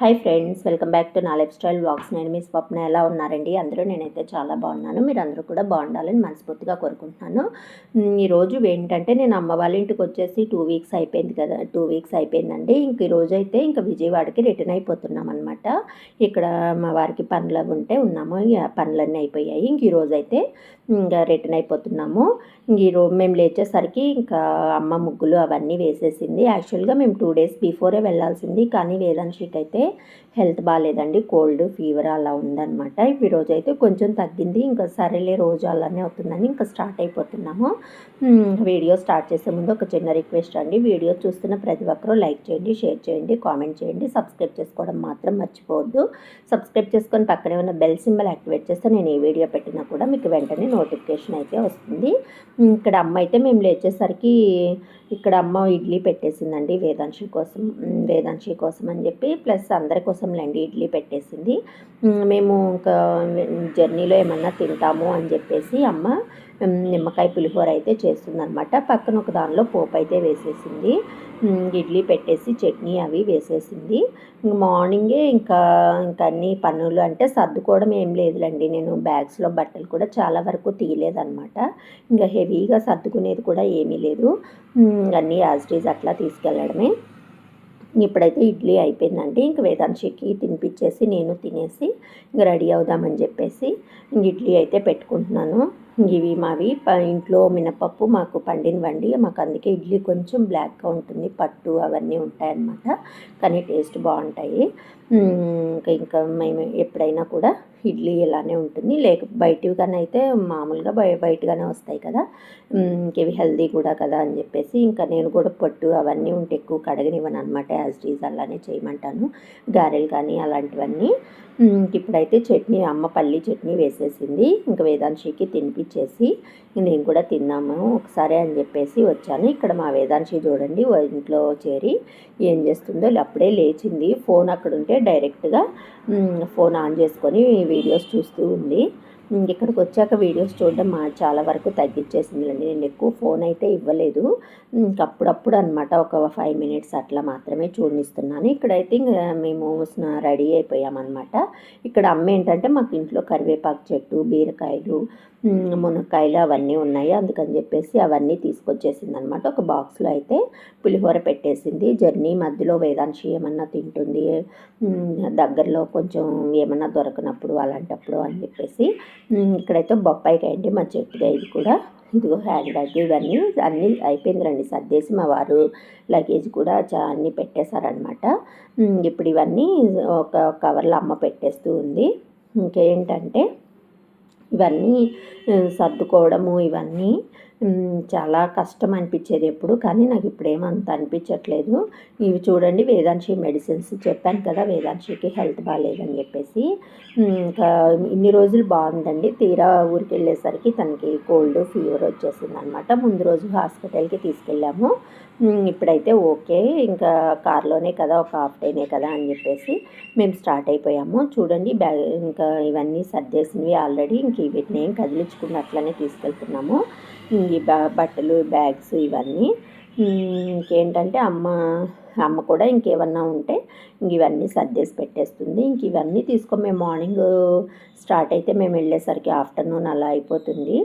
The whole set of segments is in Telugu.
Hi friends welcome back to నా లైఫ్ స్టైల్ బ్లాగ్స్ నేను మీ స్వప్న ఎలా ఉన్నారండి? అందరూ నేనైతే చాలా బాగున్నాను. మీరు అందరూ కూడా బాగుండాలని మనస్ఫూర్తిగా కోరుకుంటున్నాను. ఈరోజు ఏంటంటే నేను అమ్మ వాళ్ళ ఇంటికి వచ్చేసి టూ వీక్స్ అయిపోయింది కదా టూ వీక్స్ అయిపోయిందండి. ఇంక ఈరోజు అయితే ఇంకా విజయవాడకి రిటర్న్ అయిపోతున్నాం అనమాట ఇక్కడ మా వారికి పనులు అవి ఉంటే ఉన్నాము. పనులన్నీ అయిపోయాయి. ఇంక ఈరోజు అయితే ఇంకా రిటర్న్ అయిపోతున్నాము. ఈరోజు మేము లేచేసరికి ఇంకా అమ్మ ముగ్గులు అవన్నీ వేసేసింది. యాక్చువల్గా మేము టూ డేస్ బిఫోరే వెళ్ళాల్సింది. కానీ వేదాంశికి అయితే హెల్త్ బాగాలేదండి కోల్డ్ ఫీవర్ అలా ఉందన్నమాట. ఈ రోజు అయితే కొంచెం తగ్గింది. ఇంకా సరేలే రోజు అలానే అవుతుందని ఇంకా స్టార్ట్ అయిపోతున్నాము. వీడియో స్టార్ట్ చేసే ముందు ఒక చిన్న రిక్వెస్ట్ అండి. వీడియో చూస్తున్న ప్రతి ఒక్కరూ లైక్ చేయండి షేర్ చేయండి కామెంట్ చేయండి. సబ్స్క్రైబ్ చేసుకోవడం మాత్రం మర్చిపోవద్దు. సబ్స్క్రైబ్ చేసుకొని పక్కనే ఉన్న బెల్ సింబల్ యాక్టివేట్ చేస్తే నేను ఏ వీడియో పెట్టినా కూడా మీకు వెంటనే నోటిఫికేషన్ అయితే వస్తుంది. ఇక్కడ అమ్మ అయితే మేము లేచేసరికి ఇక్కడ అమ్మ ఇడ్లీ పెట్టేసిందండి వేదాంశి కోసం వేదాంశి కోసం అని చెప్పి. ప్లస్ అందరి కోసం లేండి ఇడ్లీ పెట్టేసింది. మేము ఇంకా జర్నీలో ఏమన్నా తింటాము అని చెప్పేసి అమ్మ నిమ్మకాయ పులిహోర అయితే చేస్తుందనమాట పక్కన ఒక దానిలో పోపు అయితే వేసేసింది. ఇడ్లీ పెట్టేసి చట్నీ అవి వేసేసింది. మార్నింగే ఇంకా ఇంకా అన్ని పనులు అంటే సర్దుకోవడం ఏం లేదులేండి. నేను బ్యాగ్స్లో బట్టలు కూడా చాలా వరకు తీయలేదన్నమాట. ఇంకా హెవీగా సర్దుకునేది కూడా ఏమీ లేదు. అన్నీ యాజ్ ఇట్ అట్లా తీసుకెళ్ళడమే. ఇప్పుడైతే ఇడ్లీ అయిపోయిందండి. ఇంక వేదాంశికి తినిపించేసి నేను తినేసి ఇంక రెడీ అవుదామని చెప్పేసి ఇంక ఇడ్లీ అయితే పెట్టుకుంటున్నాను. ఇవి మావి. ఇంట్లో మినపప్పు మాకు పండినవండి. మాకు అందుకే ఇడ్లీ కొంచెం బ్లాక్గా ఉంటుంది. పట్టు అవన్నీ ఉంటాయన్నమాట. కానీ టేస్ట్ బాగుంటాయి. ఇంకా ఇంకా మేము ఎప్పుడైనా కూడా ఇడ్లీ ఇలానే ఉంటుంది. లేక బయటివి కానీ అయితే మామూలుగా బయ బయటగానే వస్తాయి కదా. ఇంకేవి ఇవి హెల్దీ కూడా కదా అని చెప్పేసి ఇంకా నేను కూడా పట్టు అవన్నీ ఉంటే ఎక్కువ కడగనివ్వను అనమాట యాజ్ డీజ్ అలానే చేయమంటాను. గారెలు కానీ అలాంటివన్నీ. ఇప్పుడైతే చట్నీ అమ్మ పల్లి చట్నీ వేసేసింది. ఇంకా వేదాంశికి తినిపించేసి నేను కూడా తిన్నాము. ఒకసారి అని చెప్పేసి వచ్చాను. ఇక్కడ మా వేదాంశి చూడండి ఇంట్లో చేరి ఏం చేస్తుందో. అప్పుడే లేచింది. ఫోన్ అక్కడ ఉంటే డైరెక్ట్గా ఫోన్ ఆన్ చేసుకొని వీడియోస్ చూస్తూ ఉంది. ఇక్కడికి వచ్చాక వీడియోస్ చూడడం చాలా వరకు తగ్గించేసిందిలేండి నేను ఎక్కువ ఫోన్ అయితే ఇవ్వలేదు. అప్పుడప్పుడు అనమాట ఒక ఫైవ్ మినిట్స్ అట్లా మాత్రమే చూడనిస్తున్నాను. ఇక్కడైతే ఇంకా మేము రెడీ అయిపోయామన్నమాట. ఇక్కడ అమ్మ ఏంటంటే మాకు ఇంట్లో కరివేపాకు చెట్టు బీరకాయలు మునక్కాయలు అవన్నీ ఉన్నాయి. అందుకని చెప్పేసి అవన్నీ తీసుకొచ్చేసింది అనమాట ఒక బాక్స్లో అయితే పులిహోర పెట్టేసింది. జర్నీ మధ్యలో వేదాంశి ఏమన్నా తింటుంది దగ్గరలో కొంచెం ఏమన్నా దొరకనప్పుడు అలాంటప్పుడు అని చెప్పేసి ఇక్కడైతే బొప్పాయికాయ అండి మా చెట్టుగా ఇది కూడా. ఇదిగో హ్యాండ్ బ్యాగ్ ఇవన్నీ అన్నీ అయిపోయింది రండి. సర్దేసి మా వారు లగేజ్ కూడా చా అన్నీ పెట్టేశారనమాట. ఇప్పుడు ఇవన్నీ ఒక కవర్లో అమ్మ పెట్టేస్తూ ఉంది. ఇంకేంటంటే ఇవన్నీ సర్దుకోవడము ఇవన్నీ చాలా కష్టం అనిపించేది ఎప్పుడు కానీ నాకు ఇప్పుడు ఏమంత అనిపించట్లేదు. ఇవి చూడండి వేదాంశి మెడిసిన్స్ చెప్పాను కదా వేదాంశికి హెల్త్ బాగాలేదని చెప్పేసి. ఇంకా ఇన్ని రోజులు బాగుందండి. తీరా ఊరికి వెళ్ళేసరికి తనకి కోల్డ్ ఫీవర్ వచ్చేసింది అనమాట ముందు రోజు హాస్పిటల్కి తీసుకెళ్ళాము. ఇప్పుడైతే ఓకే ఇంకా కార్లోనే కదా ఒక హాఫ్ డేనే కదా అని చెప్పేసి మేము స్టార్ట్ అయిపోయాము. చూడండి బ్యాగ్ ఇంకా ఇవన్నీ సర్దేసినవి ఆల్రెడీ ఇంక వీటిని ఏం కదిలించకుండా అట్లనే తీసుకెళ్తున్నాము. ఈ బట్టలు బ్యాగ్స్ ఇవన్నీ. ఇంకేంటంటే అమ్మ అమ్మ కూడా ఇంకేమన్నా ఉంటే ఇంక ఇవన్నీ సర్దేసి పెట్టేస్తుంది. ఇంక ఇవన్నీ తీసుకొని మేము మార్నింగ్ స్టార్ట్ అయితే మేము వెళ్ళేసరికి ఆఫ్టర్నూన్ అలా అయిపోతుంది.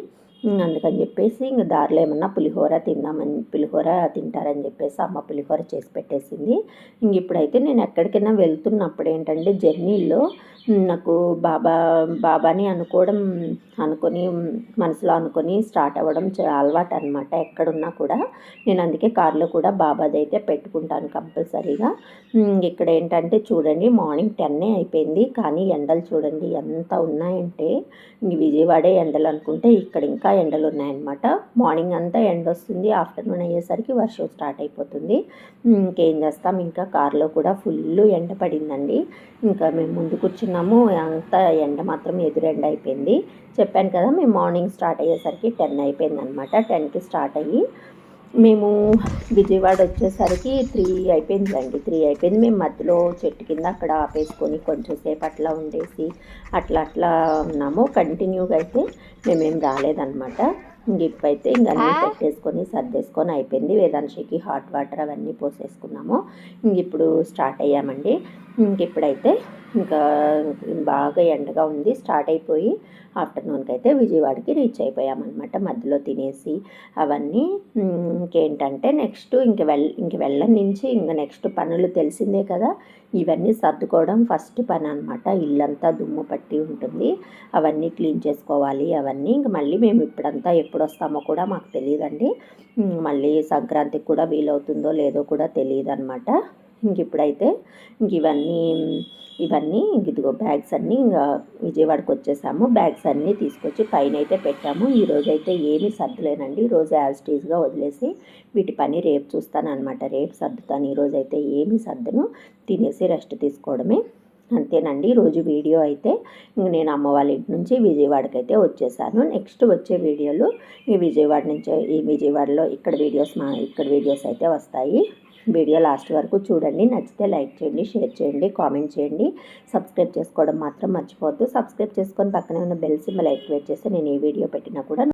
అందుకని చెప్పేసి ఇంక దారిలో ఏమన్నా పులిహోర తిందామని పులిహోర తింటారని చెప్పేసి అమ్మ పులిహోర చేసి పెట్టేసింది. ఇంక ఇప్పుడైతే నేను ఎక్కడికైనా వెళ్తున్నప్పుడు ఏంటంటే జర్నీలో నాకు బాబా బాబాని అనుకోవడం అనుకొని మనసులో అనుకొని స్టార్ట్ అవ్వడం అలవాటు అనమాట ఎక్కడున్నా కూడా. నేను అందుకే కార్లో కూడా బాబాది అయితే పెట్టుకుంటాను కంపల్సరీగా. ఇక్కడ ఏంటంటే చూడండి మార్నింగ్ టెన్నే అయిపోయింది. కానీ ఎండలు చూడండి ఎంత ఉన్నాయంటే ఇంక విజయవాడే ఎండలు అనుకుంటే ఇక్కడ ఇంకా ఎండలు ఉన్నాయన్నమాట మార్నింగ్ అంతా ఎండ వస్తుంది ఆఫ్టర్నూన్ అయ్యేసరికి వర్షం స్టార్ట్ అయిపోతుంది. ఇంకేం చేస్తాం? ఇంకా కార్లో కూడా ఫుల్ ఎండ పడిందండి. ఇంకా మేము ముందు కూర్చున్నాము అంతా ఎండ మాత్రం ఎదురెండ అయిపోయింది. చెప్పాను కదా మేము మార్నింగ్ స్టార్ట్ అయ్యేసరికి టెన్ అయిపోయింది అనమాట టెన్కి స్టార్ట్ అయ్యి మేము విజయవాడ వచ్చేసరికి త్రీ అయిపోయిందండి త్రీ అయిపోయింది. మేము మధ్యలో చెట్టు కింద అక్కడ ఆపేసుకొని కొంచెం సేపు అట్లా ఉండేసి అట్లా అట్లా ఉన్నాము. కంటిన్యూగా అయితే మేమేం రాలేదన్నమాట. ఇంక ఇప్పుడైతే ఇంక అన్నీ పెట్టేసుకొని సర్దేసుకొని అయిపోయింది. వేదాంశికి హాట్ వాటర్ అవన్నీ పోసేసుకున్నాము. ఇంక ఇప్పుడు స్టార్ట్ అయ్యామండి. ఇంక ఇప్పుడైతే ఇంకా బాగా ఎండగా ఉంది. స్టార్ట్ అయిపోయి ఆఫ్టర్నూన్కి అయితే విజయవాడకి రీచ్ అయిపోయామన్నమాట. మధ్యలో తినేసి అవన్నీ ఇంకేంటంటే నెక్స్ట్ ఇంక వెళ్ ఇంక వెళ్ళని నుంచి ఇంక నెక్స్ట్ పనులు తెలిసిందే కదా. ఇవన్నీ సర్దుకోవడం ఫస్ట్ పని అనమాట ఇల్లంతా దుమ్ము పట్టి ఉంటుంది. అవన్నీ క్లీన్ చేసుకోవాలి అవన్నీ. ఇంక మళ్ళీ మేము ఇప్పుడంతా ఎప్పుడు వస్తామో కూడా మాకు తెలియదండి. మళ్ళీ సంక్రాంతికి కూడా వీలవుతుందో లేదో కూడా తెలియదు అనమాట ఇంక ఇప్పుడైతే ఇంక ఇవన్నీ ఇవన్నీ ఇంక ఇదిగో బ్యాగ్స్ అన్నీ ఇంకా విజయవాడకి వచ్చేసాము. బ్యాగ్స్ అన్నీ తీసుకొచ్చి పైన అయితే పెట్టాము. ఈరోజు అయితే ఏమీ సర్దులేనండి. రోజు యాజ్టీజ్గా వదిలేసి వీటి పని రేపు చూస్తాను అనమాట రేపు సర్దుతాను. ఈరోజు అయితే ఏమీ సర్దును. తినేసి రెస్ట్ తీసుకోవడమే. అంతేనండి. ఈరోజు వీడియో అయితే ఇంక నేను అమ్మ వాళ్ళ ఇంటి నుంచి విజయవాడకి అయితే వచ్చేసాను. నెక్స్ట్ వచ్చే వీడియోలు ఈ విజయవాడ నుంచి ఈ విజయవాడలో ఇక్కడ వీడియోస్ మా ఇక్కడ వీడియోస్ అయితే వస్తాయి. వీడియో లాస్ట్ వరకు చూడండి. నచ్చితే లైక్ చేయండి షేర్ చేయండి కామెంట్ చేయండి. సబ్స్క్రైబ్ చేసుకోవడం మాత్రం మర్చిపోవద్దు. సబ్స్క్రైబ్ చేసుకొని పక్కనే ఉన్న బెల్ సింబల్ యాక్టివేట్ చేస్తే నేను ఏ వీడియో పెట్టినా కూడా